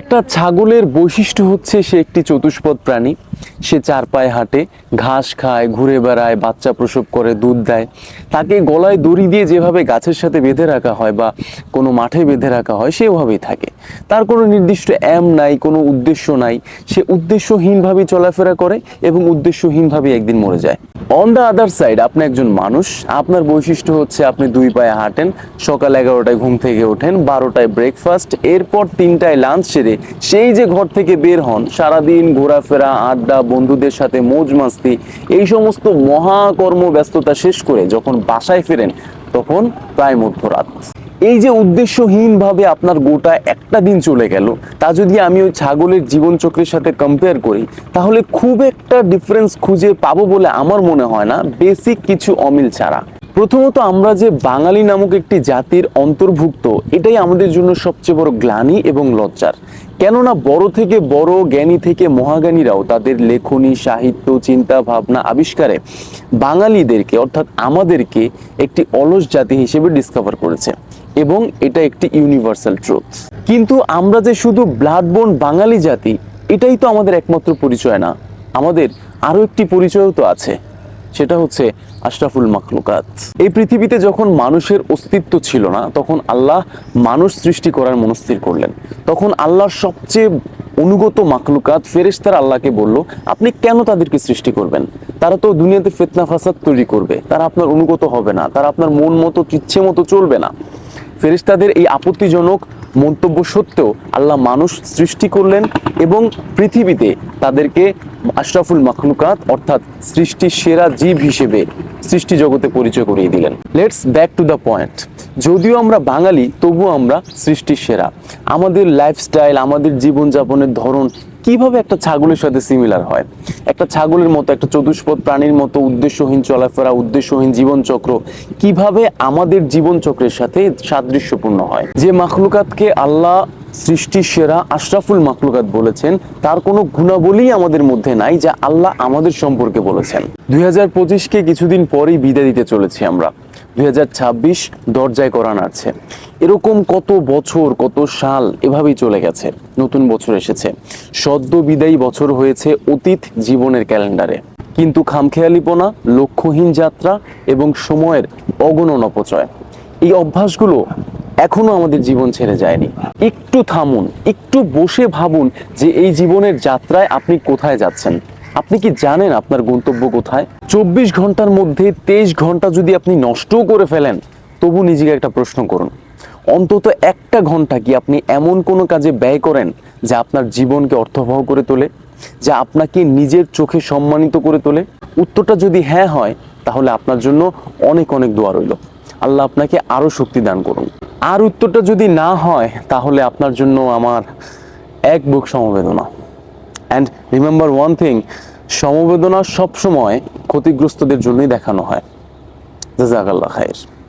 একটা ছাগলের বৈশিষ্ট্য হচ্ছে সে একটি চতুষ্পদ প্রাণী। সে চার পায়ে হাঁটে ঘাস খায়, ঘুরে বেড়ায়, বাচ্চা প্রসব করে, দুধ দেয়। তাকে গলায় দড়ি দিয়ে যেভাবে গাছের সাথে বেঁধে রাখা হয় বা কোনো মাঠে বেঁধে রাখা হয়, সেভাবেই থাকে। তার কোনো নির্দিষ্ট অ্যাম নাই, কোনো উদ্দেশ্য নাই। সে উদ্দেশ্যহীনভাবে চলাফেরা করে এবং উদ্দেশ্যহীনভাবে একদিন মরে যায়। অন দ্য আদার সাইড আপনি একজন মানুষ, আপনার বৈশিষ্ট্য হচ্ছে আপনি দুই পায়ে হাঁটেন, সকাল এগারোটায় ঘুম থেকে ওঠেন, বারোটায় ব্রেকফাস্ট এরপর তিনটায় লাঞ্চ সেরে সেই যে ঘর থেকে বের হন, সারাদিন ঘোরাফেরা, আড্ডা, বন্ধুদের সাথে মৌজ এই সমস্ত মহাকর্ম ব্যস্ততা শেষ করে যখন বাসায় ফেরেন, তখন প্রায় মধ্যরাত। এই যে উদ্দেশ্যহীনভাবে আপনার গোটা একটা দিন চলে গেল, তা যদি আমি ওই ছাগলের জীবনচক্রের সাথে কম্পেয়ার করি, তাহলে খুব একটা ডিফারেন্স খুঁজে পাবো বলে আমার মনে হয় না বেসিক কিছু অমিল ছাড়া। প্রথমত আমরা যে বাঙালি নামক একটি জাতির অন্তর্ভুক্ত, এটাই আমাদের জন্য সবচেয়ে বড় গ্লানি এবং লজ্জার। কেননা বড় থেকে বড়, জ্ঞানী থেকে মহাজ্ঞানীরাও তাদের লেখনী, সাহিত্য, চিন্তা, ভাবনা, আবিষ্কারে বাঙালিদেরকে, অর্থাৎ আমাদেরকে একটি অলস জাতি হিসেবে ডিসকভার করেছে। এবং এটা একটি ইউনিভার্সাল ট্রুথ কিন্তু আমরা যে শুধু ব্লাডবোন বাঙালি জাতি, এটাই তো আমাদের একমাত্র পরিচয় না। আমাদের আরও একটি পরিচয়ও তো আছে। সেটা হচ্ছে আশরাফুল মাখলুকাত। এই পৃথিবীতে যখন মানুষের অস্তিত্ব ছিল না, তখন আল্লাহ মানুষ সৃষ্টি করার মনস্থির করলেন। তখন আল্লাহর সবচেয়ে অনুগত মাখলুকাত ফেরেশতারা আল্লাহকে বলল, আপনি কেন তাদেরকে সৃষ্টি করবেন? তারা তো দুনিয়াতে ফেতনা, ফাসাদ তৈরি করবে। তারা আপনার অনুগত হবে না। তারা আপনার মন মতো, ইচ্ছে মতো চলবে না। ফেরেশতাদের এই আপত্তিজনক মন্তব্য সত্ত্বেও আল্লাহ মানুষ সৃষ্টি করলেন এবং পৃথিবীতে তাদেরকে আশরাফুল মাখলুকাত, অর্থাৎ সৃষ্টির সেরা জীব হিসেবে সৃষ্টি জগতে পরিচয় করিয়ে দিলেন। Let's back to the point যদিও আমরা বাঙালি, তবুও আমরা সৃষ্টির সেরা। আমাদের লাইফস্টাইল আমাদের জীবনযাপনের ধরন কীভাবে একটা ছাগলের সাথে সিমিলার হয়? একটা ছাগলের মতো, একটা চতুষ্পদ প্রাণীর মতো উদ্দেশ্যহীন চলাফেরা, উদ্দেশ্যহীন জীবনচক্র কীভাবে আমাদের জীবনচক্রের সাথে সাদৃশ্যপূর্ণ হয়? যে মাখলুকাতকে আল্লাহ সৃষ্টির সেরা আশরাফুল মাখলুকাত বলেছেন, তার কোনো গুণাবলী আমাদের মধ্যে নাই যা আল্লাহ আমাদের সম্পর্কে বলেছেন। দুই হাজার পঁচিশকে কিছুদিন পরেই বিদায় দিতে চলেছি আমরা। দুই হাজার ছাব্বিশ দরজায় করা নাড়ছে। এরকম কত বছর, কত সাল এভাবেই চলে গেছে। নতুন বছর এসেছে। সদ্য বিদায়ী বছর হয়েছে অতীত জীবনের ক্যালেন্ডারে। কিন্তু খামখেয়ালিপনা, লক্ষ্যহীন যাত্রা এবং সময়ের অগণন অপচয়। এই অভ্যাসগুলো এখনও আমাদের জীবন ছেড়ে যায়নি। একটু থামুন, একটু বসে ভাবুন যে এই জীবনের যাত্রায় আপনি কোথায় যাচ্ছেন। আপনি কি জানেন আপনার গন্তব্য কোথায়? চব্বিশ ঘণ্টার মধ্যে তেইশ ঘণ্টা যদি আপনি নষ্টও করে ফেলেন, তবু নিজেকে একটা প্রশ্ন করুন। অন্তত একটা ঘণ্টা কি আপনি এমন কোনো কাজে ব্যয় করেন যা আপনার জীবনকে অর্থবহ করে তোলে? যা আপনাকে নিজের চোখে সম্মানিত করে তোলে? উত্তরটা যদি হ্যাঁ হয়, তাহলে আপনার জন্য অনেক অনেক দোয়া রইল। আল্লাহ আপনাকে আরও শক্তি দান করুন। আর উত্তরটা যদি না হয়, তাহলে আপনার জন্য আমার এক বুক সমবেদনা। অ্যান্ড রিমেম্বার ওয়ান থিং সমবেদনা সবসময় ক্ষতিগ্রস্তদের জন্যই দেখানো হয়। জাজাকাল্লা খায়ের।